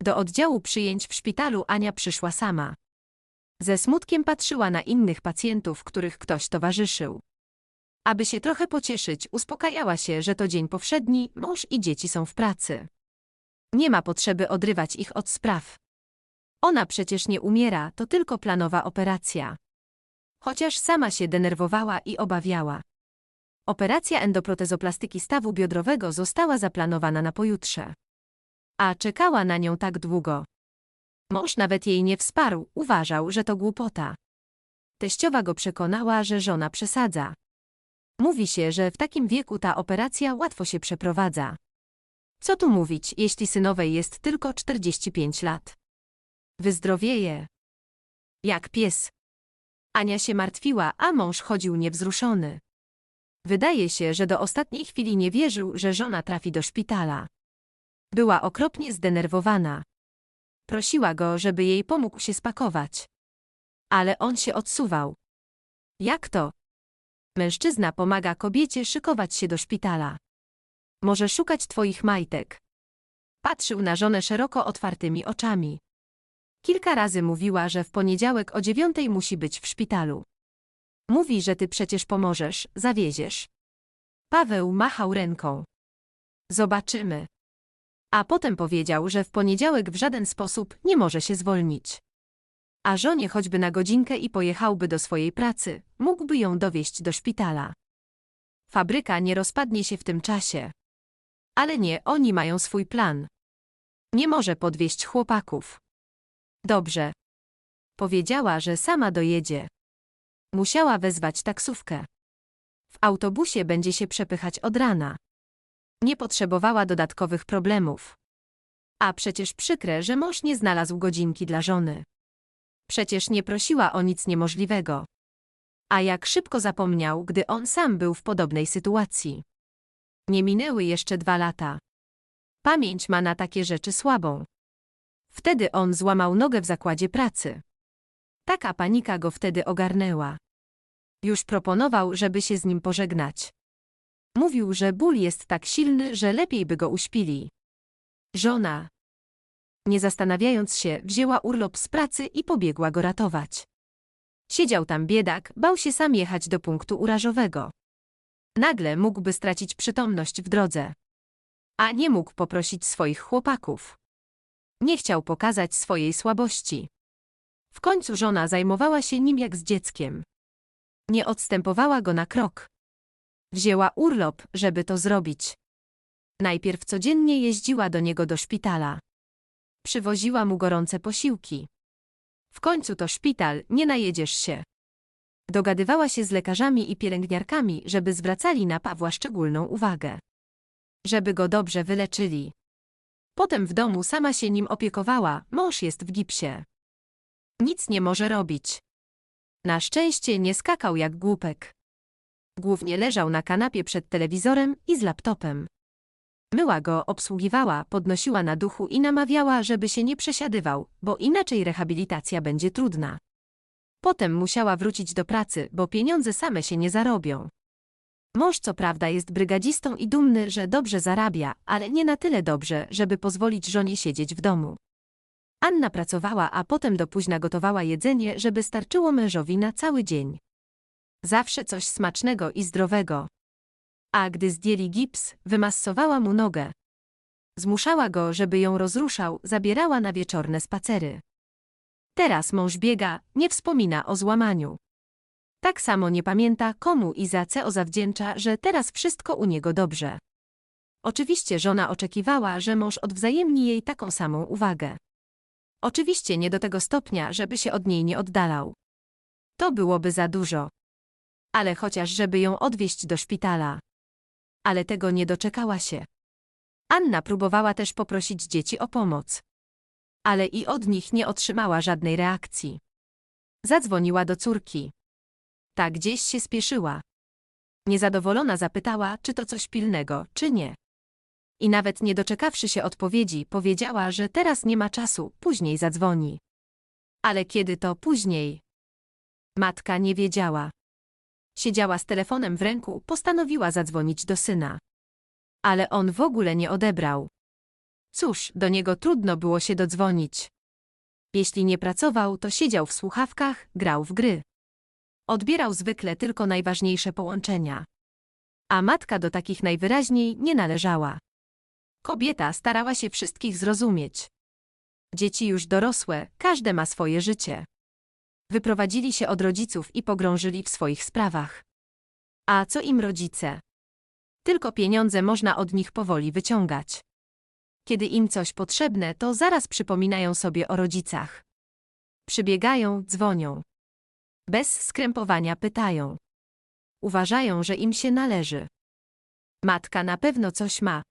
Do oddziału przyjęć w szpitalu Ania przyszła sama. Ze smutkiem patrzyła na innych pacjentów, których ktoś towarzyszył. Aby się trochę pocieszyć, uspokajała się, że to dzień powszedni, mąż i dzieci są w pracy. Nie ma potrzeby odrywać ich od spraw. Ona przecież nie umiera, to tylko planowa operacja. Chociaż sama się denerwowała i obawiała. Operacja endoprotezoplastyki stawu biodrowego została zaplanowana na pojutrze. A czekała na nią tak długo. Mąż nawet jej nie wsparł, uważał, że to głupota. Teściowa go przekonała, że żona przesadza. Mówi się, że w takim wieku ta operacja łatwo się przeprowadza. Co tu mówić, jeśli synowej jest tylko 45 lat? Wyzdrowieje. Jak pies. Ania się martwiła, a mąż chodził niewzruszony. Wydaje się, że do ostatniej chwili nie wierzył, że żona trafi do szpitala. Była okropnie zdenerwowana. Prosiła go, żeby jej pomógł się spakować. Ale on się odsuwał. Jak to? Mężczyzna pomaga kobiecie szykować się do szpitala. Może szukać twoich majtek. Patrzył na żonę szeroko otwartymi oczami. Kilka razy mówiła, że w poniedziałek o dziewiątej musi być w szpitalu. Mówi, że ty przecież pomożesz, zawieziesz. Paweł machał ręką. Zobaczymy. A potem powiedział, że w poniedziałek w żaden sposób nie może się zwolnić. A żonie choćby na godzinkę i pojechałby do swojej pracy, mógłby ją dowieść do szpitala. Fabryka nie rozpadnie się w tym czasie. Ale nie, oni mają swój plan. Nie może podwieźć chłopaków. Dobrze. Powiedziała, że sama dojedzie. Musiała wezwać taksówkę. W autobusie będzie się przepychać od rana. Nie potrzebowała dodatkowych problemów. A przecież przykre, że mąż nie znalazł godzinki dla żony. Przecież nie prosiła o nic niemożliwego. A jak szybko zapomniał, gdy on sam był w podobnej sytuacji. Nie minęły jeszcze dwa lata. Pamięć ma na takie rzeczy słabą. Wtedy on złamał nogę w zakładzie pracy. Taka panika go wtedy ogarnęła. Już proponował, żeby się z nim pożegnać. Mówił, że ból jest tak silny, że lepiej by go uśpili. Żona, nie zastanawiając się, wzięła urlop z pracy i pobiegła go ratować. Siedział tam biedak, bał się sam jechać do punktu urażowego. Nagle mógłby stracić przytomność w drodze. A nie mógł poprosić swoich chłopaków. Nie chciał pokazać swojej słabości. W końcu żona zajmowała się nim jak z dzieckiem. Nie odstępowała go na krok. Wzięła urlop, żeby to zrobić. Najpierw codziennie jeździła do niego do szpitala. Przywoziła mu gorące posiłki. W końcu to szpital, nie najedziesz się. Dogadywała się z lekarzami i pielęgniarkami, żeby zwracali na Pawła szczególną uwagę. Żeby go dobrze wyleczyli. Potem w domu sama się nim opiekowała, mąż jest w gipsie. Nic nie może robić. Na szczęście nie skakał jak głupek. Głównie leżał na kanapie przed telewizorem i z laptopem. Myła go, obsługiwała, podnosiła na duchu i namawiała, żeby się nie przesiadywał, bo inaczej rehabilitacja będzie trudna. Potem musiała wrócić do pracy, bo pieniądze same się nie zarobią. Mąż co prawda jest brygadzistą i dumny, że dobrze zarabia, ale nie na tyle dobrze, żeby pozwolić żonie siedzieć w domu. Anna pracowała, a potem do późna gotowała jedzenie, żeby starczyło mężowi na cały dzień. Zawsze coś smacznego i zdrowego. A gdy zdjęli gips, wymasowała mu nogę. Zmuszała go, żeby ją rozruszał, zabierała na wieczorne spacery. Teraz mąż biega, nie wspomina o złamaniu. Tak samo nie pamięta, komu i za co zawdzięcza, że teraz wszystko u niego dobrze. Oczywiście żona oczekiwała, że mąż odwzajemni jej taką samą uwagę. Oczywiście nie do tego stopnia, żeby się od niej nie oddalał. To byłoby za dużo. Ale chociaż żeby ją odwieźć do szpitala. Ale tego nie doczekała się. Anna próbowała też poprosić dzieci o pomoc. Ale i od nich nie otrzymała żadnej reakcji. Zadzwoniła do córki. Ta gdzieś się spieszyła. Niezadowolona zapytała, czy to coś pilnego, czy nie. I nawet nie doczekawszy się odpowiedzi, powiedziała, że teraz nie ma czasu, później zadzwoni. Ale kiedy to później? Matka nie wiedziała. Siedziała z telefonem w ręku, postanowiła zadzwonić do syna. Ale on w ogóle nie odebrał. Cóż, do niego trudno było się dodzwonić. Jeśli nie pracował, to siedział w słuchawkach, grał w gry. Odbierał zwykle tylko najważniejsze połączenia. A matka do takich najwyraźniej nie należała. Kobieta starała się wszystkich zrozumieć. Dzieci już dorosłe, każde ma swoje życie. Wyprowadzili się od rodziców i pogrążyli w swoich sprawach. A co im rodzice? Tylko pieniądze można od nich powoli wyciągać. Kiedy im coś potrzebne, to zaraz przypominają sobie o rodzicach. Przybiegają, dzwonią. Bez skrępowania pytają. Uważają, że im się należy. Matka na pewno coś ma.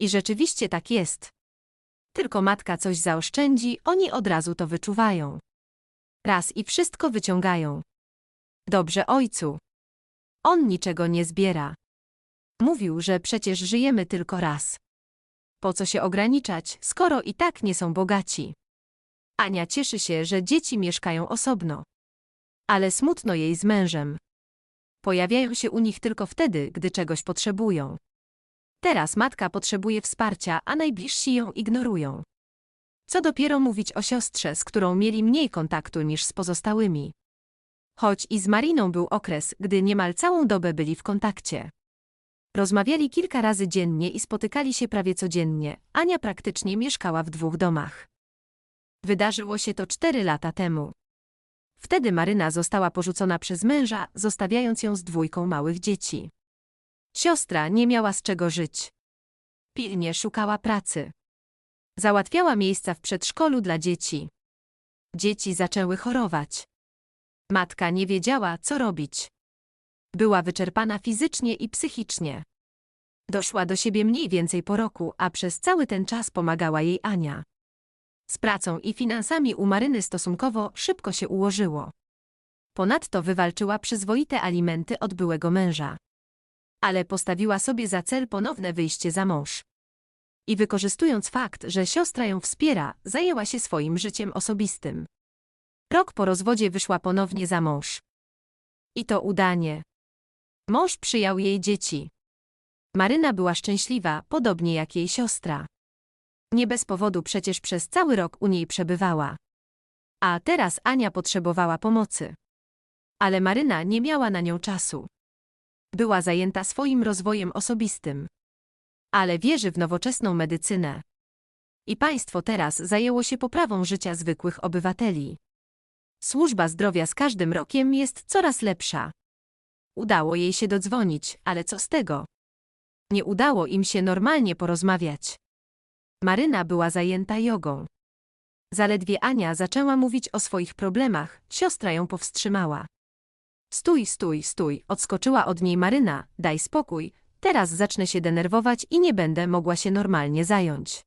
I rzeczywiście tak jest. Tylko matka coś zaoszczędzi, oni od razu to wyczuwają. Raz i wszystko wyciągają. Dobrze ojcu. On niczego nie zbiera. Mówił, że przecież żyjemy tylko raz. Po co się ograniczać, skoro i tak nie są bogaci? Ania cieszy się, że dzieci mieszkają osobno. Ale smutno jej z mężem. Pojawiają się u nich tylko wtedy, gdy czegoś potrzebują. Teraz matka potrzebuje wsparcia, a najbliżsi ją ignorują. Co dopiero mówić o siostrze, z którą mieli mniej kontaktu niż z pozostałymi. Choć i z Mariną był okres, gdy niemal całą dobę byli w kontakcie. Rozmawiali kilka razy dziennie i spotykali się prawie codziennie. Ania praktycznie mieszkała w dwóch domach. Wydarzyło się to cztery lata temu. Wtedy Maryna została porzucona przez męża, zostawiając ją z dwójką małych dzieci. Siostra nie miała z czego żyć. Pilnie szukała pracy. Załatwiała miejsca w przedszkolu dla dzieci. Dzieci zaczęły chorować. Matka nie wiedziała, co robić. Była wyczerpana fizycznie i psychicznie. Doszła do siebie mniej więcej po roku, a przez cały ten czas pomagała jej Ania. Z pracą i finansami u Maryny stosunkowo szybko się ułożyło. Ponadto wywalczyła przyzwoite alimenty od byłego męża. Ale postawiła sobie za cel ponowne wyjście za mąż. I wykorzystując fakt, że siostra ją wspiera, zajęła się swoim życiem osobistym. Rok po rozwodzie wyszła ponownie za mąż. I to udanie. Mąż przyjął jej dzieci. Maryna była szczęśliwa, podobnie jak jej siostra. Nie bez powodu przecież przez cały rok u niej przebywała. A teraz Ania potrzebowała pomocy. Ale Maryna nie miała na nią czasu. Była zajęta swoim rozwojem osobistym. Ale wierzy w nowoczesną medycynę. I państwo teraz zajęło się poprawą życia zwykłych obywateli. Służba zdrowia z każdym rokiem jest coraz lepsza. Udało jej się dodzwonić, ale co z tego? Nie udało im się normalnie porozmawiać. Maryna była zajęta jogą. Zaledwie Ania zaczęła mówić o swoich problemach, siostra ją powstrzymała. Stój, stój, stój, odskoczyła od niej Maryna, daj spokój, teraz zacznę się denerwować i nie będę mogła się normalnie zająć.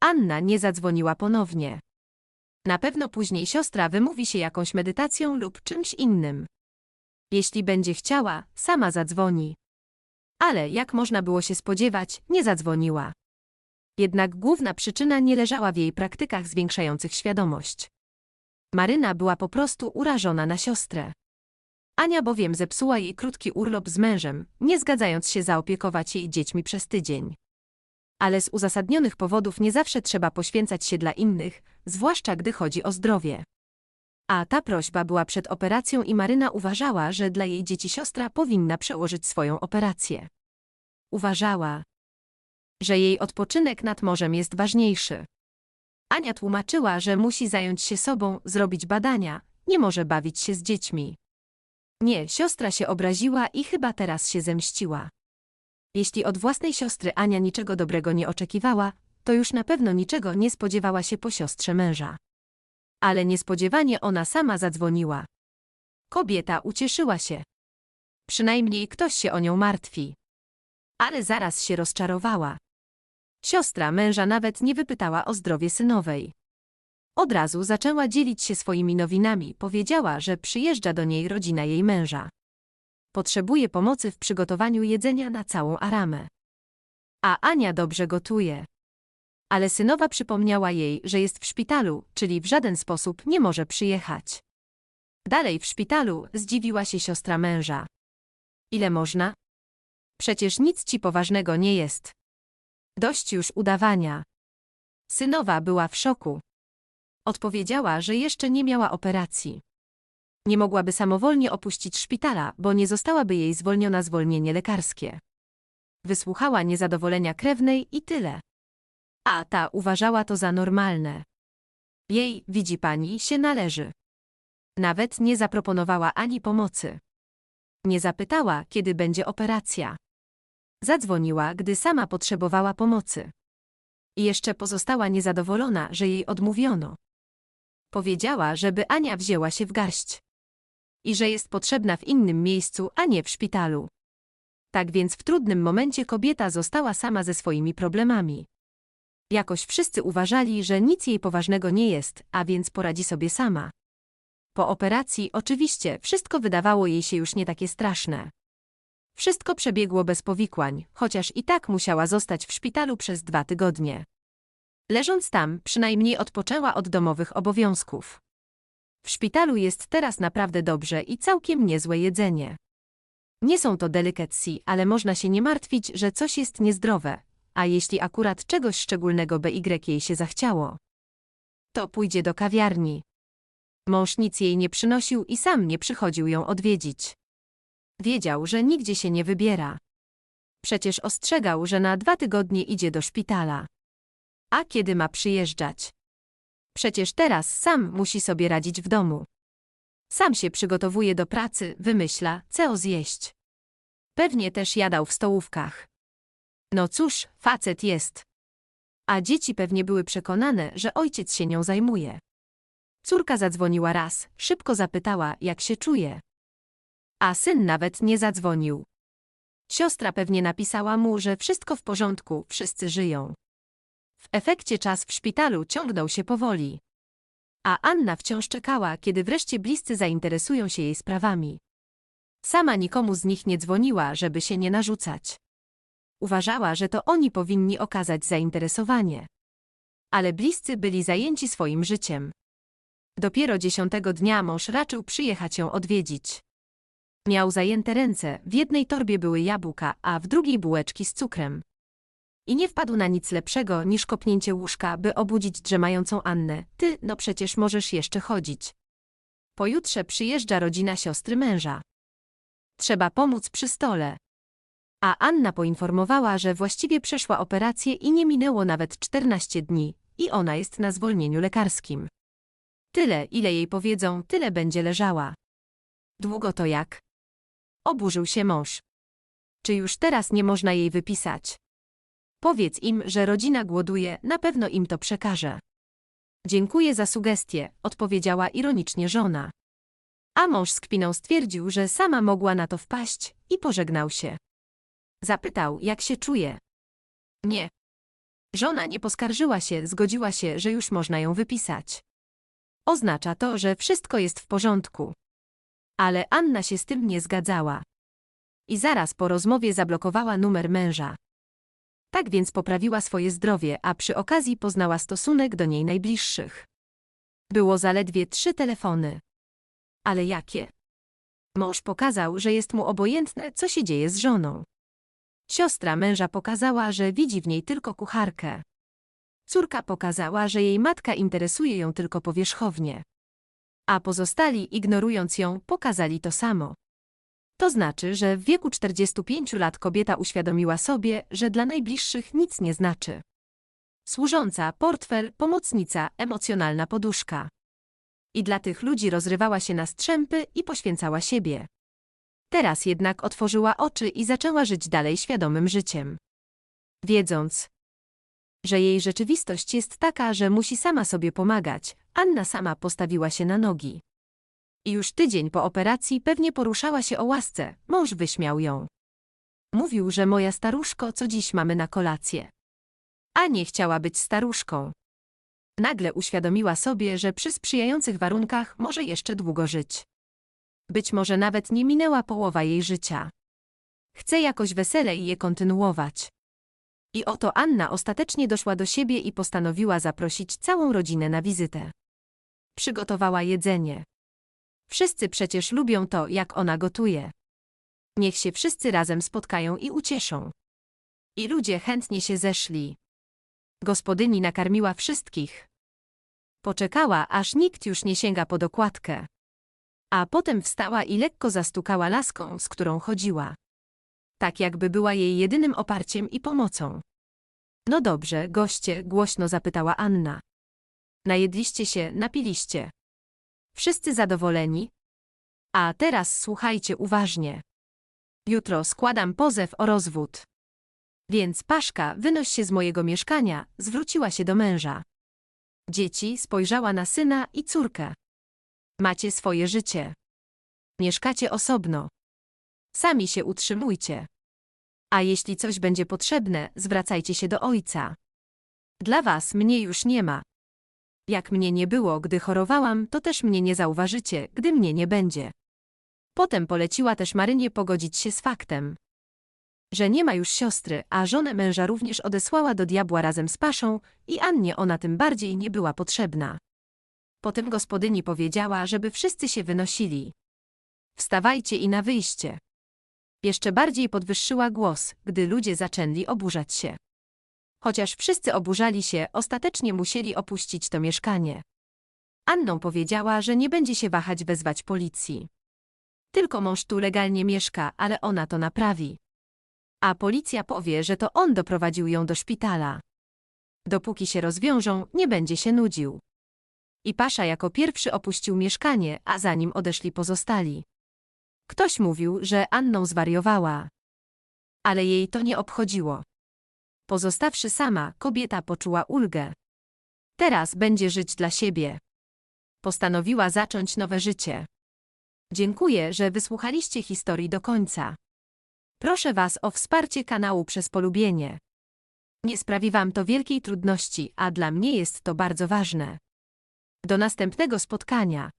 Anna nie zadzwoniła ponownie. Na pewno później siostra wymówi się jakąś medytacją lub czymś innym. Jeśli będzie chciała, sama zadzwoni. Ale, jak można było się spodziewać, nie zadzwoniła. Jednak główna przyczyna nie leżała w jej praktykach zwiększających świadomość. Maryna była po prostu urażona na siostrę. Ania bowiem zepsuła jej krótki urlop z mężem, nie zgadzając się zaopiekować jej dziećmi przez tydzień. Ale z uzasadnionych powodów nie zawsze trzeba poświęcać się dla innych, zwłaszcza gdy chodzi o zdrowie. A ta prośba była przed operacją i Maryna uważała, że dla jej dzieci siostra powinna przełożyć swoją operację. Uważała, że jej odpoczynek nad morzem jest ważniejszy. Ania tłumaczyła, że musi zająć się sobą, zrobić badania, nie może bawić się z dziećmi. Nie, siostra się obraziła i chyba teraz się zemściła. Jeśli od własnej siostry Ania niczego dobrego nie oczekiwała, to już na pewno niczego nie spodziewała się po siostrze męża. Ale niespodziewanie ona sama zadzwoniła. Kobieta ucieszyła się. Przynajmniej ktoś się o nią martwi. Ale zaraz się rozczarowała. Siostra męża nawet nie wypytała o zdrowie synowej. Od razu zaczęła dzielić się swoimi nowinami, powiedziała, że przyjeżdża do niej rodzina jej męża. Potrzebuje pomocy w przygotowaniu jedzenia na całą aramę. A Ania dobrze gotuje. Ale synowa przypomniała jej, że jest w szpitalu, czyli w żaden sposób nie może przyjechać. Dalej w szpitalu zdziwiła się siostra męża. Ile można? Przecież nic ci poważnego nie jest. Dość już udawania. Synowa była w szoku. Odpowiedziała, że jeszcze nie miała operacji. Nie mogłaby samowolnie opuścić szpitala, bo nie zostałaby jej zwolniona zwolnienie lekarskie. Wysłuchała niezadowolenia krewnej i tyle. A ta uważała to za normalne. Jej, widzi pani, się należy. Nawet nie zaproponowała ani pomocy. Nie zapytała, kiedy będzie operacja. Zadzwoniła, gdy sama potrzebowała pomocy. I jeszcze pozostała niezadowolona, że jej odmówiono. Powiedziała, żeby Ania wzięła się w garść. I że jest potrzebna w innym miejscu, a nie w szpitalu. Tak więc w trudnym momencie kobieta została sama ze swoimi problemami. Jakoś wszyscy uważali, że nic jej poważnego nie jest, a więc poradzi sobie sama. Po operacji oczywiście wszystko wydawało jej się już nie takie straszne. Wszystko przebiegło bez powikłań, chociaż i tak musiała zostać w szpitalu przez dwa tygodnie. Leżąc tam, przynajmniej odpoczęła od domowych obowiązków. W szpitalu jest teraz naprawdę dobrze i całkiem niezłe jedzenie. Nie są to delikatsi, ale można się nie martwić, że coś jest niezdrowe, a jeśli akurat czegoś szczególnego BY jej się zachciało, to pójdzie do kawiarni. Mąż nic jej nie przynosił i sam nie przychodził ją odwiedzić. Wiedział, że nigdzie się nie wybiera. Przecież ostrzegał, że na dwa tygodnie idzie do szpitala. A kiedy ma przyjeżdżać? Przecież teraz sam musi sobie radzić w domu. Sam się przygotowuje do pracy, wymyśla, co zjeść. Pewnie też jadał w stołówkach. No cóż, facet jest. A dzieci pewnie były przekonane, że ojciec się nią zajmuje. Córka zadzwoniła raz, szybko zapytała, jak się czuje. A syn nawet nie zadzwonił. Siostra pewnie napisała mu, że wszystko w porządku, wszyscy żyją. W efekcie czas w szpitalu ciągnął się powoli. A Anna wciąż czekała, kiedy wreszcie bliscy zainteresują się jej sprawami. Sama nikomu z nich nie dzwoniła, żeby się nie narzucać. Uważała, że to oni powinni okazać zainteresowanie. Ale bliscy byli zajęci swoim życiem. Dopiero dziesiątego dnia mąż raczył przyjechać ją odwiedzić. Miał zajęte ręce, w jednej torbie były jabłka, a w drugiej bułeczki z cukrem. I nie wpadł na nic lepszego niż kopnięcie łóżka, by obudzić drzemającą Annę. Ty, no przecież możesz jeszcze chodzić. Pojutrze przyjeżdża rodzina siostry męża. Trzeba pomóc przy stole. A Anna poinformowała, że właściwie przeszła operację i nie minęło nawet 14 dni, i ona jest na zwolnieniu lekarskim. Tyle, ile jej powiedzą, tyle będzie leżała. Długo to jak? Oburzył się mąż. Czy już teraz nie można jej wypisać? Powiedz im, że rodzina głoduje, na pewno im to przekaże. Dziękuję za sugestię, odpowiedziała ironicznie żona. A mąż z kpiną stwierdził, że sama mogła na to wpaść i pożegnał się. Zapytał, jak się czuje. Nie. Żona nie poskarżyła się, zgodziła się, że już można ją wypisać. Oznacza to, że wszystko jest w porządku. Ale Anna się z tym nie zgadzała. I zaraz po rozmowie zablokowała numer męża. Tak więc poprawiła swoje zdrowie, a przy okazji poznała stosunek do niej najbliższych. Było zaledwie trzy telefony. Ale jakie? Mąż pokazał, że jest mu obojętne, co się dzieje z żoną. Siostra męża pokazała, że widzi w niej tylko kucharkę. Córka pokazała, że jej matka interesuje ją tylko powierzchownie. A pozostali, ignorując ją, pokazali to samo. To znaczy, że w wieku 45 lat kobieta uświadomiła sobie, że dla najbliższych nic nie znaczy. Służąca, portfel, pomocnica, emocjonalna poduszka. I dla tych ludzi rozrywała się na strzępy i poświęcała siebie. Teraz jednak otworzyła oczy i zaczęła żyć dalej świadomym życiem. Wiedząc, że jej rzeczywistość jest taka, że musi sama sobie pomagać, Anna sama postawiła się na nogi. I już tydzień po operacji pewnie poruszała się o łasce, mąż wyśmiał ją. Mówił, że moja staruszko, co dziś mamy na kolację. A nie chciała być staruszką. Nagle uświadomiła sobie, że przy sprzyjających warunkach może jeszcze długo żyć. Być może nawet nie minęła połowa jej życia. Chce jakoś weselej je kontynuować. I oto Anna ostatecznie doszła do siebie i postanowiła zaprosić całą rodzinę na wizytę. Przygotowała jedzenie. Wszyscy przecież lubią to, jak ona gotuje. Niech się wszyscy razem spotkają i ucieszą. I ludzie chętnie się zeszli. Gospodyni nakarmiła wszystkich. Poczekała, aż nikt już nie sięga po dokładkę. A potem wstała i lekko zastukała laską, z którą chodziła. Tak jakby była jej jedynym oparciem i pomocą. No dobrze, goście, głośno zapytała Anna. Najedliście się, napiliście. Wszyscy zadowoleni? A teraz słuchajcie uważnie. Jutro składam pozew o rozwód. Więc Paszka, wynoś się z mojego mieszkania, zwróciła się do męża. Dzieci spojrzała na syna i córkę. Macie swoje życie. Mieszkacie osobno. Sami się utrzymujcie. A jeśli coś będzie potrzebne, zwracajcie się do ojca. Dla was mnie już nie ma. Jak mnie nie było, gdy chorowałam, to też mnie nie zauważycie, gdy mnie nie będzie. Potem poleciła też Marynie pogodzić się z faktem, że nie ma już siostry, a żonę męża również odesłała do diabła razem z Paszą i Annie ona tym bardziej nie była potrzebna. Potem gospodyni powiedziała, żeby wszyscy się wynosili. Wstawajcie i na wyjście. Jeszcze bardziej podwyższyła głos, gdy ludzie zaczęli oburzać się. Chociaż wszyscy oburzali się, ostatecznie musieli opuścić to mieszkanie. Anną powiedziała, że nie będzie się wahać wezwać policji. Tylko mąż tu legalnie mieszka, ale ona to naprawi. A policja powie, że to on doprowadził ją do szpitala. Dopóki się rozwiążą, nie będzie się nudził. I Pasza jako pierwszy opuścił mieszkanie, a za nim odeszli pozostali. Ktoś mówił, że Anną zwariowała. Ale jej to nie obchodziło. Pozostawszy sama, kobieta poczuła ulgę. Teraz będzie żyć dla siebie. Postanowiła zacząć nowe życie. Dziękuję, że wysłuchaliście historii do końca. Proszę Was o wsparcie kanału przez polubienie. Nie sprawi Wam to wielkiej trudności, a dla mnie jest to bardzo ważne. Do następnego spotkania.